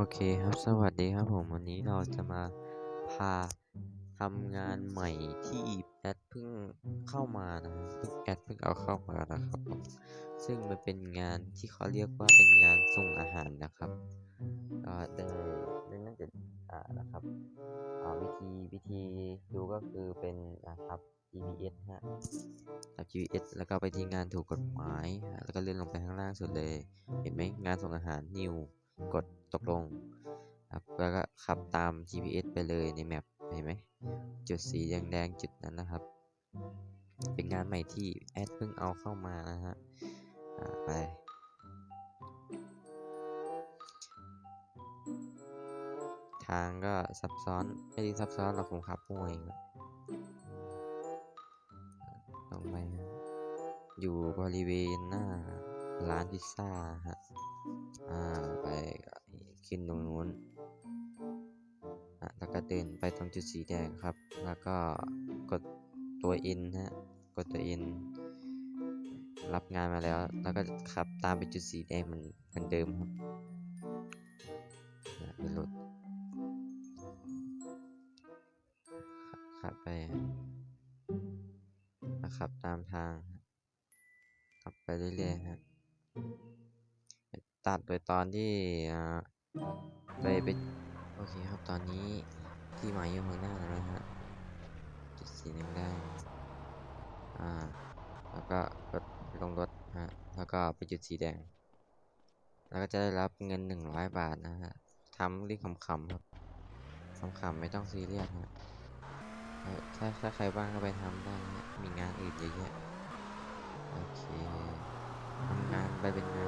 โอเคครับ สวัสดีครับผม วันนี้เราจะมาพาทำงานใหม่ที่แอดเพิ่งเข้ามานะครับเพิ่งแอดเพิ่งเอาเข้ามานะครับผมซึ่งมันเป็นงานที่เขาเรียกว่าเป็นงานส่งอาหารนะครับก็ได้ได้น่าจะอ่านะครับวิธีวิธีดูก็คือเป็นนะครับ GPS ฮะครับ GPS แล้วก็ไปที่งานถูกกฎหมาย แล้วก็เลื่อนลงไปข้างล่างสุดเลย เห็นไหมงานส่งอาหารนิว กดตกลงครับแล้วก็ขับตาม GPS ไปเลยในแมปเห็นไหมจุดสีแดงๆจุดนั้นนะครับ เป็นงานใหม่ที่แอดเพิ่งเอาเข้ามานะฮะไปทางก็ซับซ้อนไม่ได้ซับซ้อนหรอกผมขับมั่วเองอะตรงไปอยู่บริเวณหน้าร้านพิซซ่าฮะ อ่าไปขึ้นตรงนู้นอะแล้วก็เดินไปตรงจุดสีแดงครับ แล้วก็กดตัว N ฮะกดตัว N รับงานมาแล้ว แล้วก็ขับตามไปจุดสีแดงเหมือนเหมือนเดิมครับอะไปรถขับไปฮะขับตามทางขับไปเรื่อยๆฮะ ตัดโดยตอนที่ไปไปโอเคครับตอนนี้ที่หมายอยู่ข้างหน้าแล้วนะฮะจุดสีแดงอ่าแล้วก็กดลงรถฮะแล้วก็ไปจุดสีแดง แล้วก็จะได้รับเงินหนึ่งร้อยบาทนะฮะทำรียกขำๆครับขำๆไม่ต้องซีเรียสฮะถ้าถ้าใครว่างก็ไปทำได้มีงานอื่นเยอะแยะโอเคทำงานไปเป็นงาน